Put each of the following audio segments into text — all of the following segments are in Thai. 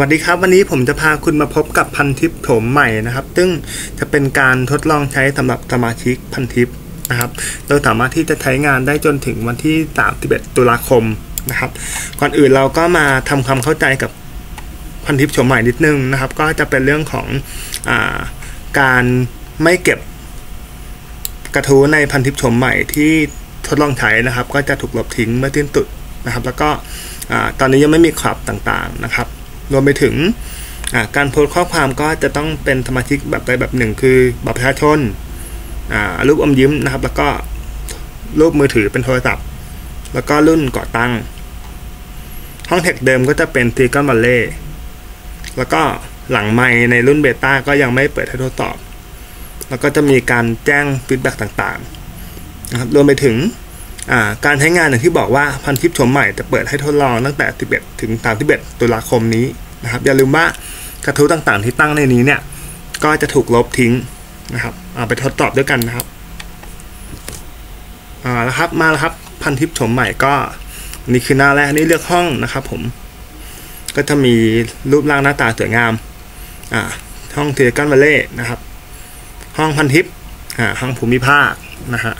วัสดีครับ วันนี้ผมจะพาคุณมาพบกับพันทิปโถมใหม่นะครับ ซึ่งจะเป็นการทดลองใช้สำหรับสมาชิกพันทิปนะครับ โดยสามารถที่จะใช้งานได้จนถึงวันที่ 31 ตุลาคมนะครับ ก่อนอื่นเราก็มาทำความเข้าใจกับพันทิปโฉมใหม่นิดนึงนะครับ ก็จะเป็นเรื่องของอการไม่เก็บกระทู้ในพันทิปโฉมใหม่ที่ทดลองใช้นะครับ ก็จะถูกลบทิ้งเมื่อสิ้นสุดนะครับ แล้วก็ตอนนี้ยังไม่มีคลับต่างๆนะครับ รวมไปถึงการโพสข้อความก็จะต้องเป็นสมาชิกแบบใดแบบหนึ่ง คือบัตรประชาชนรูปอมยิ้มนะครับ แล้วก็รูปมือถือเป็นโทรศัพท์ แล้วก็รุ่นก่อตั้งห้องเทคเดิมก็จะเป็นทีกอนบัลเล่แล้วก็หลังไมในรุ่นเบต้าก็ยังไม่เปิดให้ทดสอบ แล้วก็จะมีการแจ้งฟีดแบ็กต่างๆนะครับรวมไปถึง การใช้งานอย่างที่บอกว่าพันทิปชมใหม่จะเปิดให้ทดลองตั้งแต่ 11 ถึง 31 ตุลาคมนี้นะครับ อย่าลืมว่ากระทู้ต่างๆ ที่ตั้งในนี้เนี่ย ก็จะถูกลบทิ้งนะครับเอาไปทดสอบด้วยกันนะครับอ่าแล้วครับมาแล้วครับพันทิปชมใหม่ก็นี่คือหน้าแรกนี่เลือกห้องนะครับ ผม ก็จะมีรูปร่างหน้าตาสวยงามอ่าห้องเทเลกันวาเล่นะครับ ห้องพันทิปอ่าห้องภูมิภาคนะฮะ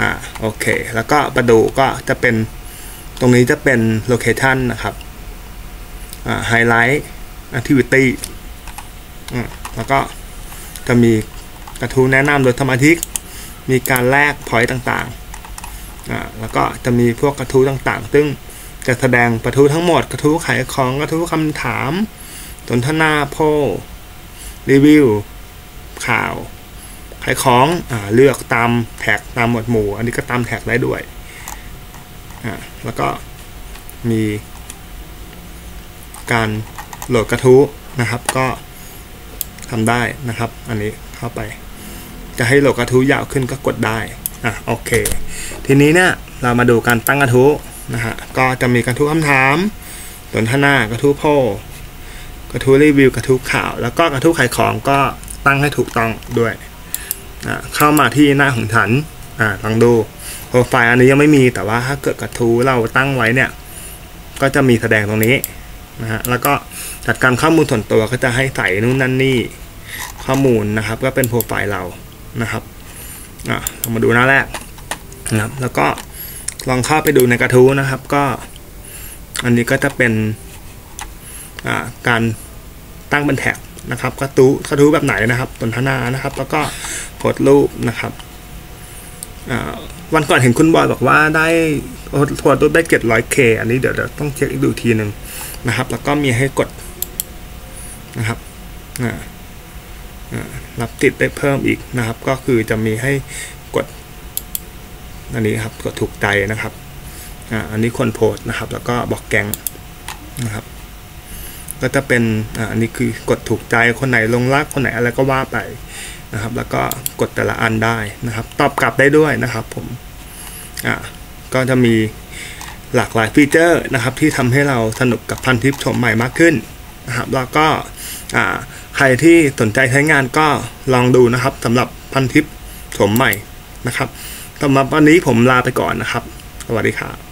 อ่าโอเค แล้วก็ประดูก็จะเป็นตรงนี้จะเป็นโลเคชันนะครับอ่าไฮไลท์แอคทิวิตี้อ่าแล้วก็จะมีกระทู้แนะนำโดยสมาชิกมีการแลกพอยต์ต่างๆอ่าแล้วก็จะมีพวกกระทู้ต่างๆ ซึ่งจะแสดงกระทู้ทั้งหมดกระทู้ขายของกระทู้คำถามสนทนาโพรีวิวข่าว ขายของอเลือกตามแท็กตามหมวดหมู่ อันนี้ก็ตามแท็กได้ด้วย แล้วก็มีการโหลดกระทู้นะครับก็ทำได้นะครับ อันนี้เข้าไป จะให้โหลดกระทู้ยาวขึ้นก็กดได้อะโอเค ทีนี้เนี่ยเรามาดูการตั้งกระทู้นะฮะก็จะมีกระทู้คำถามสนทนากระทู้โพกระทู้รีวิวกระทู้ข่าว แล้วก็กระทู้ขายของก็ตั้งให้ถูกต้องด้วย เข้ามาที่หน้าของฉันอ่าลองดูโปรไฟล์อันนี้ยังไม่มีแต่ว่าถ้าเกิดกระทู้เราตั้งไว้เนี่ย ก็จะมีแสดงตรงนี้นะฮะแล้วก็จัดการข้อมูลส่วนตัวก็จะให้ใส่นู่นนั่นนี่ข้อมูลนะครับ ก็เป็นโปรไฟล์เรานะครับอะเรามาดูหน้าแรกนะครับแล้วก็ลองเข้าไปดูในกระทู้นะครับ ก็อันนี้ก็จะเป็นการตั้งเป็นแท็ก นะครับกระทู้กระทู้แบบไหนนะครับสนทนานะครับ แล้วก็โพสรูปนะครับวันก่อนเห็นคุณบอยบอกว่าได้โพสรูปได้เก็ดร้อยเคอันนี้เดี๋ยวเดี๋ยวต้องเช็คอีกดูทีหนึ่งนะครับ แล้วก็มีให้กดนะครับรับติดได้เพิ่มอีกนะครับ ก็คือจะมีให้กดอันนี้ครับกดถูกใจนะครับอันนี้คนโพสนะครับ แล้วก็บอกแกงนะครับ ก็จะเป็นอันนี้คือกดถูกใจคนไหนลงรักคนไหนอะไรก็ว่าไปนะครับ แล้วก็กดแต่ละอันได้นะครับ ตอบกลับได้ด้วยนะครับ ผมอ่าก็จะมีหลากหลายฟีเจอร์นะครับ ที่ทำให้เราสนุกกับพันทิปชมใหม่มากขึ้นนะครับ แล้วก็อ่าใครที่สนใจใช้งานก็ลองดูนะครับสำหรับพันทิปชมใหม่นะครับสำหรับวันนี้ผมลาไปก่อนนะครับ สวัสดีครับ